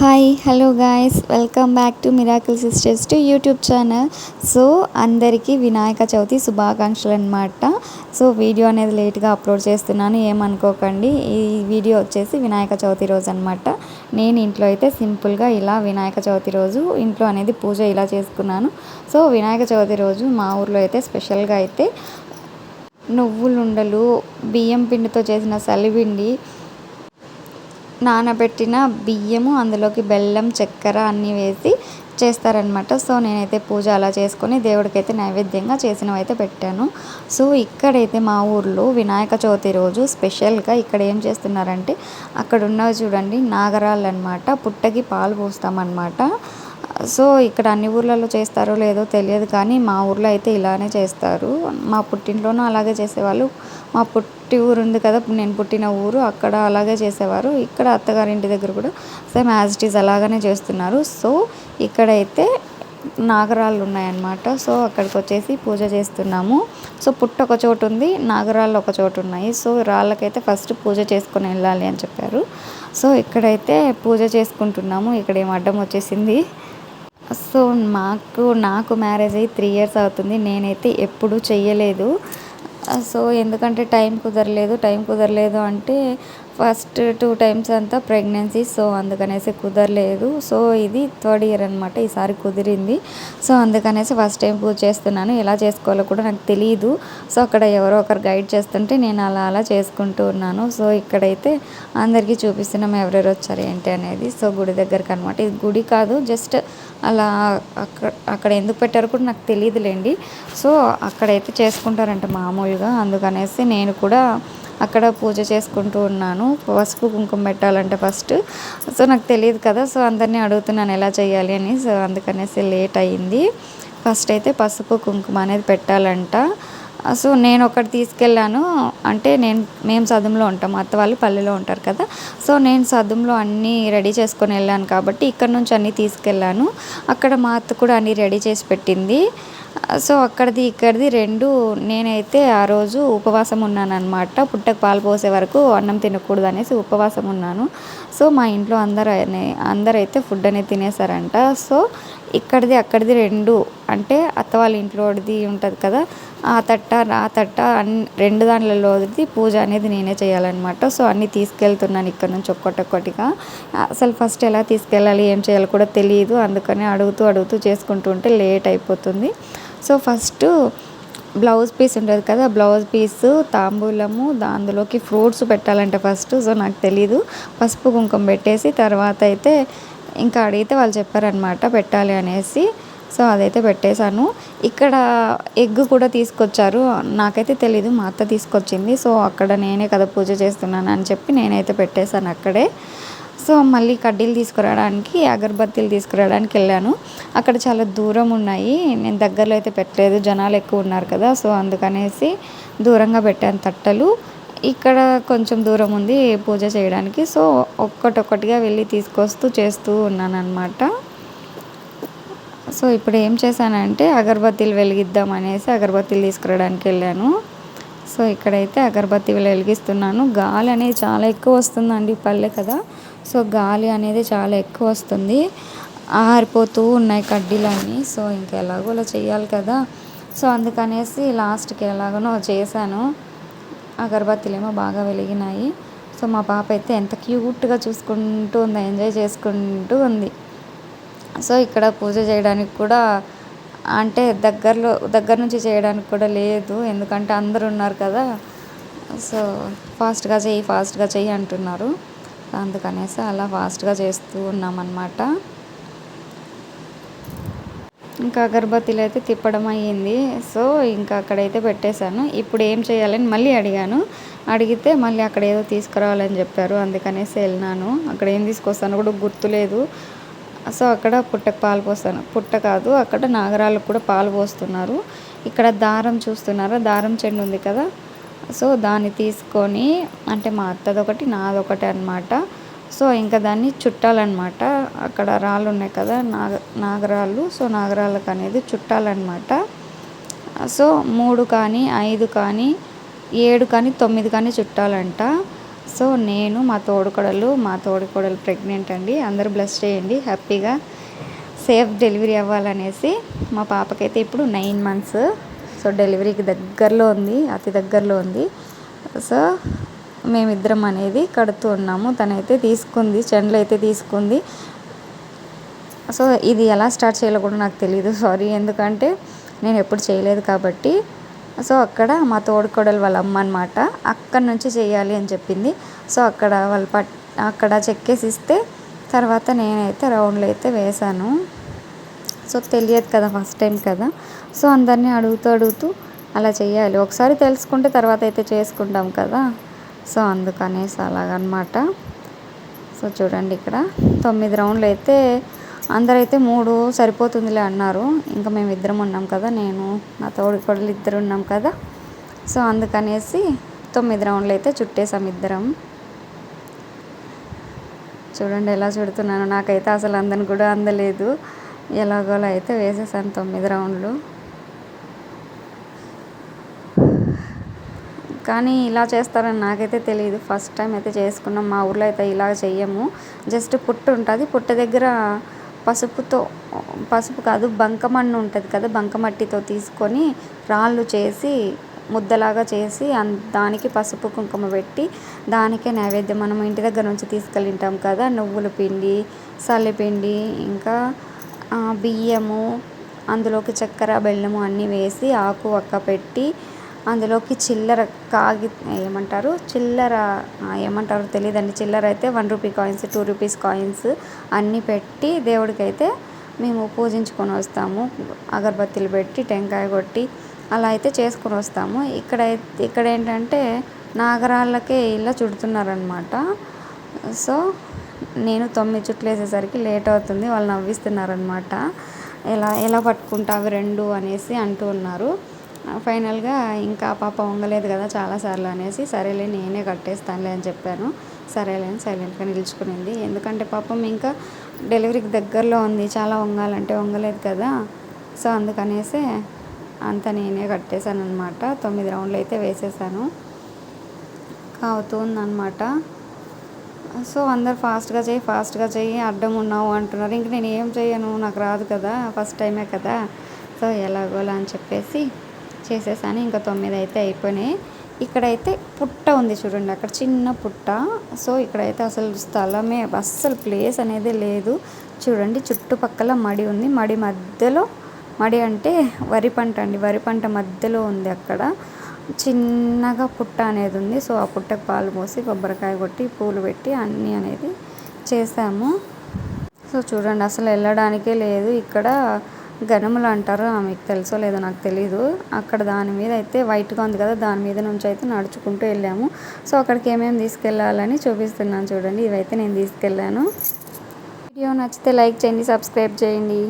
Hi hello guys welcome back to miracle sisters to YouTube channel so అందరికీ వినాయక చవితి శుభాకాంక్షలు అనమాట so video అనేది లేట్గా అప్లోడ్ చేస్తున్నాను. ఏమనుకోకండి. ఈ వీడియో వచ్చేసి వినాయక చవితి రోజు అనమాట నేను ఇంట్లో అయితే సింపుల్గా ఇలా వినాయక చవితి రోజు ఇంట్లో అనేది పూజ ఇలా చేసుకున్నాను. సో వినాయక చవితి రోజు మా ఊర్లో అయితే స్పెషల్గా అయితే నువ్వులుండలు బియ్యం పిండితో చేసిన సలిపిండి నానబెట్టిన బియ్యము అందులోకి బెల్లం చక్కెర అన్నీ వేసి చేస్తారనమాట సో నేనైతే పూజ అలా చేసుకొని దేవుడికైతే నైవేద్యంగా చేసినవైతే పెట్టాను. సో ఇక్కడైతే మా ఊర్లో వినాయక చవితి రోజు స్పెషల్గా ఇక్కడ ఏం చేస్తున్నారంటే అక్కడ ఉన్నవి చూడండి నాగరాళ్ళు అనమాట పుట్టకి పాలు పోస్తామన్నమాట. సో ఇక్కడ అన్ని ఊర్లలో చేస్తారో లేదో తెలియదు కానీ మా ఊర్లో అయితే ఇలానే చేస్తారు. మా పుట్టింట్లోనూ అలాగే చేసేవాళ్ళు. మా పుట్టి ఊరు ఉంది కదా నేను పుట్టిన ఊరు అక్కడ అలాగే చేసేవారు. ఇక్కడ అత్తగారింటి దగ్గర కూడా సేమ్ యాజ్ ఇట్ ఈస్ అలాగనే చేస్తున్నారు. సో ఇక్కడైతే నాగరాళ్ళు ఉన్నాయన్నమాట. సో అక్కడికి వచ్చేసి పూజ చేస్తున్నాము. సో పుట్ట ఒక చోటు ఉంది నాగరాళ్ళు ఒక చోటు ఉన్నాయి. సో రాళ్ళకైతే ఫస్ట్ పూజ చేసుకొని వెళ్ళాలి అని చెప్పారు. సో ఇక్కడైతే పూజ చేసుకుంటున్నాము. ఇక్కడ ఏం అడ్డం వచ్చేసింది. సో మాకు నాకు మ్యారేజ్ అయ్యి త్రీ ఇయర్స్ అవుతుంది. నేనైతే ఎప్పుడూ చెయ్యలేదు. సో ఎందుకంటే టైం కుదరలేదు. టైం కుదరలేదు అంటే ఫస్ట్ టూ టైమ్స్ అంతా ప్రెగ్నెన్సీ. సో అందుకనేసి కుదరలేదు. సో ఇది థర్డ్ ఇయర్ అనమాట ఈసారి కుదిరింది. సో అందుకనేసి ఫస్ట్ టైం పూజ చేస్తున్నాను. ఎలా చేసుకోవాలో కూడా నాకు తెలియదు సో అక్కడ ఎవరో ఒకరు గైడ్ చేస్తుంటే నేను అలా అలా చేసుకుంటూ ఉన్నాను. సో ఇక్కడైతే అందరికీ చూపిస్తున్నాం ఎవరెవరు వచ్చారు ఏంటి అనేది. సో గుడి దగ్గరకు అనమాట ఇది గుడి కాదు జస్ట్ అలా అక్కడ అక్కడ ఎందుకు పెట్టారో కూడా నాకు తెలియదులేండి సో అక్కడైతే చేసుకుంటారంట మామూలుగా. అందుకనేసి నేను కూడా అక్కడ పూజ చేసుకుంటూ ఉన్నాను. పసుపు కుంకుమ పెట్టాలంటే ఫస్ట్. సో నాకు తెలియదు కదా. సో అందరినీ అడుగుతున్నాను ఎలా చేయాలి అని సో అందుకనేసి లేట్ అయ్యింది. ఫస్ట్ అయితే పసుపు కుంకుమ అనేది పెట్టాలంట. సో నేను ఒకటి తీసుకెళ్ళాను. అంటే నేను మేము సదుంలో ఉంటాం. అత్త వాళ్ళు పల్లెలో ఉంటారు కదా. సో నేను సదుంలో అన్నీ రెడీ చేసుకొని వెళ్ళాను కాబట్టి ఇక్కడ నుంచి అన్నీ తీసుకెళ్ళాను. అక్కడ మా అత్త కూడా అన్నీ రెడీ చేసి పెట్టింది. సో అక్కడిది ఇక్కడిది రెండు నేనైతే ఆ రోజు ఉపవాసం ఉన్నాను అనమాట పుట్టకు పాలు పోసే వరకు అన్నం తినకూడదు అనేసి ఉపవాసం ఉన్నాను. సో మా ఇంట్లో అందరూ అందరైతే ఫుడ్ అనేది తినేసారంట సో ఇక్కడిది అక్కడిది రెండు. అంటే అత్త వాళ్ళ ఇంట్లోది ఉంటుంది కదా ఆ తట్ట ఆ తట్ట అన్ రెండు దాంట్లలోది పూజ అనేది నేనే చేయాలన్నమాట. సో అన్నీ తీసుకెళ్తున్నాను ఇక్కడ నుంచి ఒక్కొక్కటిగా. అసలు ఫస్ట్ ఎలా తీసుకెళ్ళాలి ఏం చేయాలి కూడా తెలియదు. అందుకని అడుగుతూ అడుగుతూ చేసుకుంటూ ఉంటే లేట్ అయిపోతుంది. సో ఫస్ట్ బ్లౌజ్ పీస్ ఉంటుంది కదా బ్లౌజ్ పీస్ తాంబూలము అందులోకి ఫ్రూట్స్ పెట్టాలంటే ఫస్ట్. సో నాకు తెలీదు. పసుపు కుంకుమ పెట్టేసి తర్వాత అయితే ఇంకా అడిగితే వాళ్ళు చెప్పారనమాట పెట్టాలి అనేసి. సో అదైతే పెట్టేశాను. ఇక్కడ ఎగ్ కూడా తీసుకొచ్చారు. నాకైతే తెలీదు మా అత్త తీసుకొచ్చింది. సో అక్కడ నేనే కదా పూజ చేస్తున్నాను అని చెప్పి నేనైతే పెట్టేశాను అక్కడే. సో మళ్ళీ కడ్డీలు తీసుకురావడానికి అగరబత్తీలు తీసుకురావడానికి వెళ్ళాను. అక్కడ చాలా దూరం ఉన్నాయి. నేను దగ్గరలో అయితే పెట్టలేదు. జనాలు ఎక్కువ ఉన్నారు కదా. సో అందుకనేసి దూరంగా పెట్టాను తట్టలు. ఇక్కడ కొంచెం దూరం ఉంది పూజ చేయడానికి. సో ఒక్కటొక్కటిగా వెళ్ళి తీసుకొస్తూ చేస్తూ ఉన్నానమాట సో ఇప్పుడు ఏం చేశానంటే అగరబత్తీలు వెలిగిద్దాం అనేసి అగరబత్తీలు తీసుకురావడానికి వెళ్ళాను. సో ఇక్కడైతే అగరబత్తి వెలిగిస్తున్నాను. గాలి అనేది చాలా ఎక్కువ వస్తుందండి పల్లె కదా. సో గాలి అనేది చాలా ఎక్కువ వస్తుంది. ఆరిపోతూ ఉన్నాయి కడ్డీలన్నీ. సో ఇంకెలాగో ఎలాగోలా చేయాలి కదా. సో అందుకనేసి లాస్ట్కి ఎలాగనో చేశాను. అగరబత్తీలు ఏమో బాగా వెలిగినాయి. సో మా పాప అయితే ఎంత క్యూట్గా చూసుకుంటూ ఉంది ఎంజాయ్ చేసుకుంటూ ఉంది. సో ఇక్కడ పూజ చేయడానికి కూడా అంటే దగ్గరలో దగ్గర నుంచి చేయడానికి కూడా లేదు. ఎందుకంటే అందరు ఉన్నారు కదా. సో ఫాస్ట్గా చెయ్యి ఫాస్ట్గా చెయ్యి అంటున్నారు. అందుకనేసి అలా ఫాస్ట్గా చేస్తూ ఉన్నామన్నమాట. ఇంకా అగరబత్తీలు అయితే తిప్పడం అయ్యింది. సో ఇంకా అక్కడైతే పెట్టేశాను. ఇప్పుడు ఏం చేయాలని మళ్ళీ అడిగాను. అడిగితే మళ్ళీ అక్కడ ఏదో తీసుకురావాలని చెప్పారు. అందుకనేసి వెళ్ళినాను. అక్కడ ఏం తీసుకొస్తాను కూడా గుర్తులేదు. సో అక్కడ పుట్టకు పాలు పోస్తాను. పుట్ట కాదు అక్కడ నాగరాలకు కూడా పాలు పోస్తున్నారు. ఇక్కడ దారం చూస్తున్నారా? దారం చెండు ఉంది కదా. సో దాన్ని తీసుకొని అంటే మా అత్తది ఒకటి నాదొకటి అనమాట సో ఇంకా దాన్ని చుట్టాలన్నమాట. అక్కడ రాళ్ళు ఉన్నాయి కదా నాగ నాగరాళ్ళు. సో నాగరాళ్ళకు అనేది చుట్టాలన్నమాట. సో మూడు కానీ ఐదు కానీ ఏడు కానీ తొమ్మిది కానీ చుట్టాలంట. సో నేను మా తోడుకోడలు మా తోడుకోడలు ప్రెగ్నెంట్ అండి. అందరూ బ్లెస్ చేయండి హ్యాపీగా సేఫ్ డెలివరీ అవ్వాలనేసి మా పాపకైతే ఇప్పుడు నైన్ మంత్స్. సో డెలివరీకి దగ్గరలో ఉంది అతి దగ్గరలో ఉంది. సో మేమిద్దరం అనేది కడుతూ ఉన్నాము. తనైతే తీసుకుంది చెండ్లు అయితే తీసుకుంది. సో ఇది ఎలా స్టార్ట్ చేయాలో కూడా నాకు తెలియదు సారీ. ఎందుకంటే నేను ఎప్పుడు చేయలేదు కాబట్టి. సో అక్కడ మా తోడుకోడలు వాళ్ళ అమ్మ అనమాట అక్కడ నుంచి చేయాలి అని చెప్పింది. సో అక్కడ వాళ్ళు పట్ అక్కడ చెక్కేసి ఇస్తే తర్వాత నేనైతే రౌండ్లు అయితే వేశాను. సో తెలియదు కదా ఫస్ట్ టైం కదా. సో అందరినీ అడుగుతూ అడుగుతూ అలా చేయాలి. ఒకసారి తెలుసుకుంటే తర్వాత అయితే చేసుకుంటాం కదా. సో అందుకనేసి అలాగనమాట. సో చూడండి ఇక్కడ తొమ్మిది రౌండ్లు అయితే అందరైతే మూడు సరిపోతుందిలే అన్నారు. ఇంకా మేము ఇద్దరం ఉన్నాం కదా నేను నా తోడి కొడలు ఇద్దరు ఉన్నాం కదా. సో అందుకనేసి తొమ్మిది రౌండ్లు అయితే చుట్టేసాం ఇద్దరం. చూడండి ఎలా చుడుతున్నాను నాకైతే అసలు అందని కూడా అందలేదు. ఎలాగోలా అయితే వేసేసాను తొమ్మిది రౌండ్లు. కానీ ఇలా చేస్తారని నాకైతే తెలియదు ఫస్ట్ టైం అయితే చేసుకున్నాం. మా ఊర్లో అయితే ఇలా చెయ్యము. జస్ట్ పుట్టు ఉంటుంది. పుట్ట దగ్గర పసుపుతో పసుపు కాదు బంకమన్ను ఉంటుంది కదా బంకమట్టితో తీసుకొని రాళ్ళు చేసి ముద్దలాగా చేసి దానికి పసుపు కుంకుమ పెట్టి దానికే నైవేద్యం మనం ఇంటి దగ్గర నుంచి తీసుకెళ్ళింటాం కదా నువ్వుల పిండి సల్లిపిండి ఇంకా బియ్యము అందులోకి చక్కెర బెల్లము అన్నీ వేసి ఆకు ఒక్క పెట్టి అందులోకి చిల్లర కాగి ఏమంటారు? చిల్లర ఏమంటారో తెలియదండి చిల్లర అయితే one rupee coins two rupees coins అన్నీ పెట్టి దేవుడికైతే మేము పూజించుకొని వస్తాము. అగరబత్తీలు పెట్టి టెంకాయ కొట్టి అలా అయితే చేసుకొని వస్తాము. ఇక్కడ ఇక్కడ ఏంటంటే నాగరాళ్ళకే ఇలా చుడుతున్నారనమాట సో నేను తొమ్మిది చుట్లు వేసేసరికి లేట్ అవుతుంది వాళ్ళు నవ్విస్తున్నారనమాట ఎలా ఎలా పట్టుకుంటావు రెండు అనేసి అంటూ ఉన్నారు. ఫైనల్గా ఇంకా పాప వంగలేదు కదా చాలాసార్లు అనేసి సరేలే నేనే కట్టేస్తానులే అని చెప్పాను. సరేలే అని సైలెంట్గా నిలుచుకునింది. ఎందుకంటే పాపం ఇంకా డెలివరీకి దగ్గరలో ఉంది. చాలా వంగాలంటే వంగలేదు కదా. సో అందుకనేసి అంత నేనే కట్టేశాను అనమాట తొమ్మిది రౌండ్లు అయితే వేసేసాను. కావుతుందనమాట సో అందరు ఫాస్ట్గా చేయి ఫాస్ట్గా చేయి అడ్డం ఉన్నావు అంటున్నారు. ఇంక నేను ఏం చేయను? నాకు రాదు కదా. ఫస్ట్ టైమే కదా. సో ఎలాగోలా అని చెప్పేసి చేసేసాను. ఇంకా తొమ్మిది అయితే అయిపోయినాయి. ఇక్కడైతే పుట్ట ఉంది చూడండి అక్కడ చిన్న పుట్ట. సో ఇక్కడైతే అసలు స్థలమే అస్సలు ప్లేస్ అనేది లేదు. చూడండి చుట్టుపక్కల మడి ఉంది. మడి మధ్యలో మడి అంటే వరి పంట అండి. వరి పంట మధ్యలో ఉంది అక్కడ. చిన్నగా పుట్ట అనేది ఉంది. సో ఆ పుట్టకు పాలు పోసి కొబ్బరికాయ కొట్టి పూలు పెట్టి అన్నీ అనేది చేసాము. సో చూడండి అసలు వెళ్ళడానికే లేదు. ఇక్కడ గనుములు అంటారు మీకు తెలుసో లేదో నాకు తెలీదు. అక్కడ దాని మీద అయితే వైట్గా ఉంది కదా దాని మీద నుంచి అయితే నడుచుకుంటూ వెళ్ళాము. సో అక్కడికి ఏమేమి తీసుకెళ్ళాలని చూపిస్తున్నాను చూడండి. ఇవైతే నేను తీసుకెళ్ళాను. వీడియో నచ్చితే లైక్ చేయండి సబ్స్క్రైబ్ చేయండి.